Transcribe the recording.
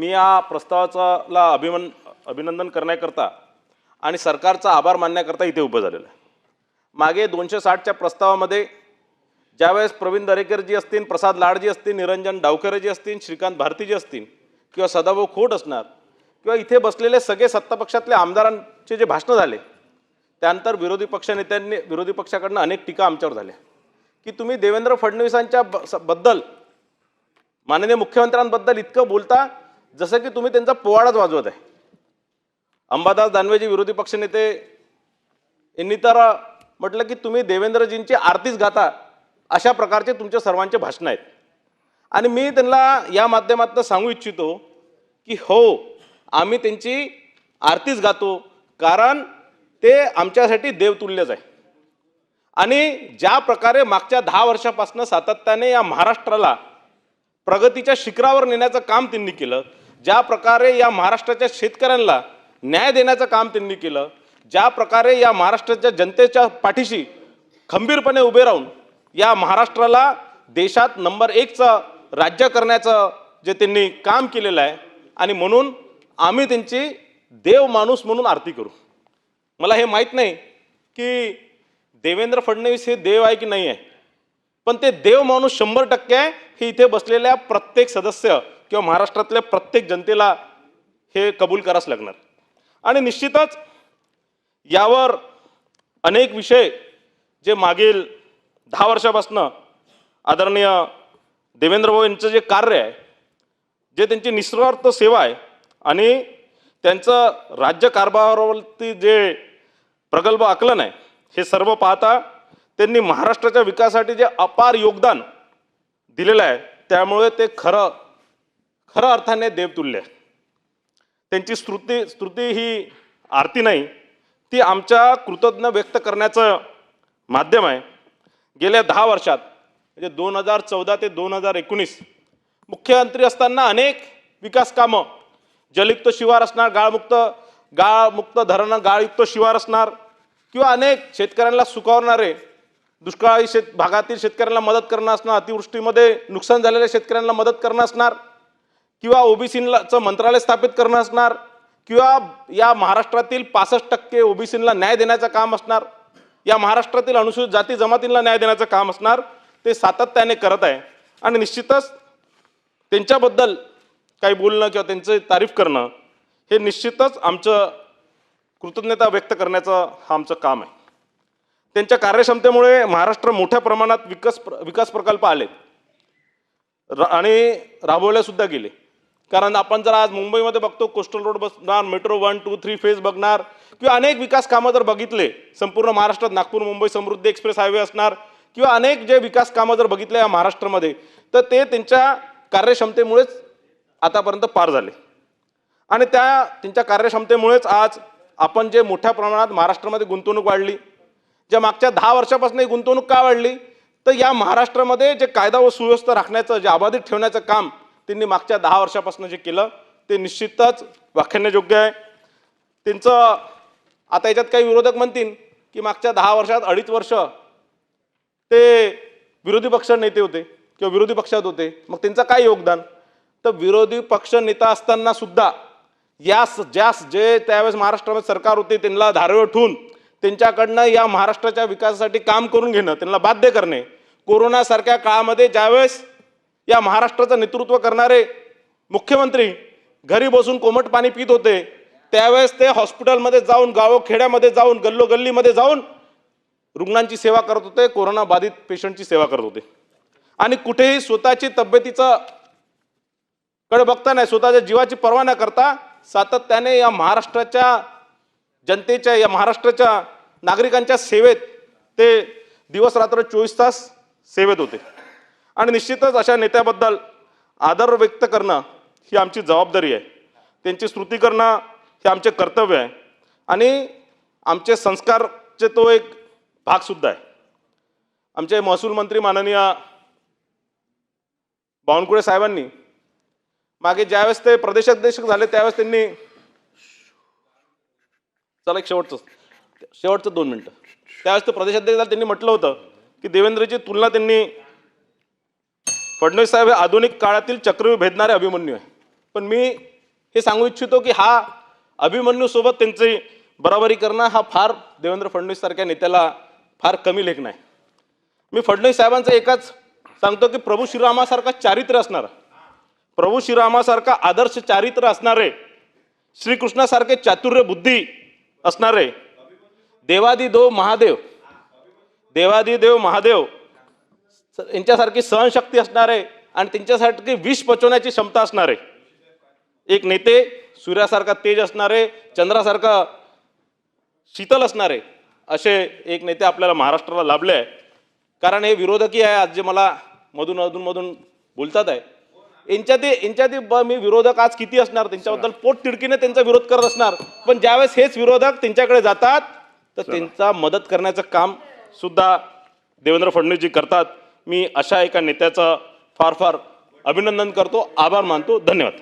मी या प्रस्तावाचाला अभिमन अभिनंदन करण्याकरता आणि सरकारचा आभार मानण्याकरता इथे उभं झालेलं आहे. मागे दोनशे साठच्या प्रस्तावामध्ये ज्यावेळेस प्रवीण दरेकरजी असतील प्रसाद लाडजी असतील निरंजन डावकरेजी असतील श्रीकांत भारतीजी असतील किंवा सदाभाऊ खोट असणार किंवा इथे बसलेले सगळे सत्तापक्षातल्या आमदारांचे जे भाषणं झाले त्यानंतर विरोधी पक्षनेत्यांनी विरोधी पक्षाकडनं अनेक टीका आमच्यावर झाल्या. की तुम्ही देवेंद्र फडणवीसांच्या ब- स- बद्दल माननीय मुख्यमंत्र्यांबद्दल इतकं बोलता जसं की तुम्ही त्यांचा पोवाडाच वाजवत आहे. अंबादास दानवेजी विरोधी पक्षनेते यांनी तर म्हटलं की तुम्ही देवेंद्रजींची आरतीच गाता अशा प्रकारचे तुमचे सर्वांचे भाषणं आहेत. आणि मी त्यांना या माध्यमातून सांगू इच्छितो की हो आम्ही त्यांची आरतीच गातो कारण ते आमच्यासाठी देवतुल्यच आहे. आणि ज्या प्रकारे मागच्या दहा वर्षापासून सातत्याने या महाराष्ट्राला प्रगतीच्या शिखरावर नेण्याचं काम त्यांनी केलं ज्या प्रकारे या महाराष्ट्राच्या शेतकऱ्यांना न्याय देण्याचं काम त्यांनी केलं ज्या प्रकारे या महाराष्ट्राच्या जनतेच्या पाठीशी खंबीरपणे उभे राहून या महाराष्ट्राला देशात नंबर एकचं राज्य करण्याचं जे त्यांनी काम केलेलं आहे आणि म्हणून आम्ही त्यांची देव माणूस म्हणून आरती करू. मला हे माहीत नाही की देवेंद्र फडणवीस हे देव आहे की नाही आहे पण ते देव माणूस शंभर टक्के आहे हे इथे बसलेल्या प्रत्येक सदस्य किंवा महाराष्ट्रातल्या प्रत्येक जनतेला हे कबूल करावंच लागणार. आणि निश्चितच यावर अनेक विषय जे मागील दहा वर्षापासनं आदरणीय देवेंद्र भाऊ यांचं जे कार्य आहे जे त्यांची निस्वार्थ सेवा आहे आणि त्यांचं राज्य कारभारावरती जे प्रगल्भ आकलन आहे हे सर्व पाहता त्यांनी महाराष्ट्राच्या विकासासाठी जे अपार योगदान दिलेलं आहे त्यामुळे ते खरं खरं अर्थाने देवतुल्य. आहे त्यांची स्तुती स्तुती ही आरती नाही ती आमच्या कृतज्ञ व्यक्त करण्याचं माध्यम आहे. गेल्या दहा वर्षात म्हणजे दोन हजार चौदा ते दोन हजार एकोणीस मुख्यमंत्री असताना अनेक विकास कामं जलयुक्त शिवार असणार गाळमुक्त गाळमुक्त धरणं गाळयुक्त शिवार असणार किंवा अनेक शेतकऱ्यांना सुखावणारे दुष्काळी शेत भागातील शेतकऱ्यांना मदत करणं असणार अतिवृष्टीमध्ये नुकसान झालेल्या शेतकऱ्यांना मदत करणं असणार किंवा ओबीसीलाचं मंत्रालय स्थापित करणं असणार किंवा या महाराष्ट्रातील पासष्ट टक्के ओबीसीला न्याय देण्याचं काम असणार या महाराष्ट्रातील अनुसूचित जाती जमातींना न्याय देण्याचं काम असणार ते सातत्याने करत आहे. आणि निश्चितच त्यांच्याबद्दल काही बोलणं किंवा त्यांचं तारीफ करणं हे निश्चितच आमचं कृतज्ञता व्यक्त करण्याचं हा आमचं काम आहे. त्यांच्या कार्यक्षमतेमुळे महाराष्ट्र मोठ्या प्रमाणात विकास विकास प्रकल्प आले आणि राबवले सुद्धा गेले. कारण आपण जर आज मुंबईमध्ये बघतो कोस्टल रोड बसणार metro one two three phase बघणार किंवा अनेक विकास कामं जर बघितले संपूर्ण महाराष्ट्रात नागपूर मुंबई समृद्धी एक्सप्रेस हायवे असणार किंवा अनेक जे विकास कामं जर बघितले या महाराष्ट्रामध्ये तर ते त्यांच्या कार्यक्षमतेमुळेच आतापर्यंत पार झाले. आणि त्या त्यांच्या कार्यक्षमतेमुळेच आज आपण जे मोठ्या प्रमाणात महाराष्ट्रामध्ये गुंतवणूक वाढली ज्या मागच्या दहा वर्षापासून ही गुंतवणूक का वाढली तर या महाराष्ट्रामध्ये जे कायदा व सुव्यवस्था राखण्याचं जे अबाधित ठेवण्याचं काम त्यांनी मागच्या दहा वर्षापासून जे केलं ते निश्चितच व्याख्यानयोग्य आहे. त्यांचं आता याच्यात काही विरोधक म्हणतील की मागच्या दहा वर्षात अडीच वर्ष ते विरोधी पक्ष नेते होते किंवा विरोधी पक्षात होते. मग त्यांचं काय योगदान? तर विरोधी पक्ष नेता असताना सुद्धा या ज्या जे त्यावेळेस महाराष्ट्रामध्ये सरकार होते त्यांना धारेवर ठेवून त्यांच्याकडनं या महाराष्ट्राच्या विकासासाठी काम करून घेणं त्यांना बाध्य करणे. कोरोनासारख्या काळामध्ये ज्यावेळेस या महाराष्ट्राचं नेतृत्व करणारे मुख्यमंत्री घरी बसून कोमट पाणी पित होते. त्यावेळेस ते हॉस्पिटलमध्ये जाऊन गावोखेड्यामध्ये जाऊन गल्लोगल्लीमध्ये जाऊन रुग्णांची सेवा करत होते कोरोना बाधित पेशंटची सेवा करत होते. आणि कुठेही स्वतःची तब्येतीचं कडे बघता नाही स्वतःच्या जीवाची पर्वा न करता सातत्याने या महाराष्ट्राच्या जनतेच्या या महाराष्ट्राच्या नागरिकांच्या सेवेत ते दिवस रात्र चोवीस तास सेवेत होते. आणि निश्चितच अशा नेत्याबद्दल आदर व्यक्त करणं ही आमची जबाबदारी आहे. त्यांची स्तुती करणं हे आमचे कर्तव्य आहे. आणि आमचे संस्कारचे तो एक भागसुद्धा आहे. आमचे महसूल मंत्री माननीय बावनकुळे साहेबांनी मागे ज्यावेळेस ते प्रदेशाध्यक्ष झाले त्यावेळेस त्यांनी चला एक शेवटचं शेवटचं दोन मिनटं. त्यावेळेस ते प्रदेशाध्यक्ष झाले त्यांनी म्हटलं होतं की देवेंद्रची तुलना त्यांनी फडणवीस साहेब हे आधुनिक काळातील चक्रव्यूह भेदणारे अभिमन्यू आहे. पण मी हे सांगू इच्छितो की हा अभिमन्यूसोबत त्यांची बराबरी करणं हा फार देवेंद्र फडणवीस सारख्या नेत्याला फार कमी लेख नाही. मी फडणवीस साहेबांचं एकच सांगतो की प्रभू श्रीरामासारखा चारित्र्य असणारा प्रभू श्रीरामासारखा आदर्श चारित्र्य असणारे श्रीकृष्णासारखे चातुर्य बुद्धी असणारे देवादिदेव महादेव देवादिदेव महादेव यांच्यासारखी सहनशक्ती असणारे आणि त्यांच्यासारखी विष पचवण्याची क्षमता असणारे. एक नेते सूर्यासारखा तेज असणारे चंद्रासारखा शीतल असणारे असे एक नेते आपल्याला महाराष्ट्राला लाभले आहे. कारण हे विरोधकी आहे आज जे मला मधून अधूनमधून बोलतात आहे. यांच्यात यांच्यात ब मी विरोधक आज किती असणार? त्यांच्याबद्दल पोट तिडकीने त्यांचा विरोध करत असणार. पण ज्यावेळेस हेच विरोधक त्यांच्याकडे जातात तर त्यांचा मदत करण्याचं काम सुद्धा देवेंद्र फडणवीसजी करतात. मी अशा एका नेत्याचं फार फार अभिनंदन करतो आभार मानतो धन्यवाद.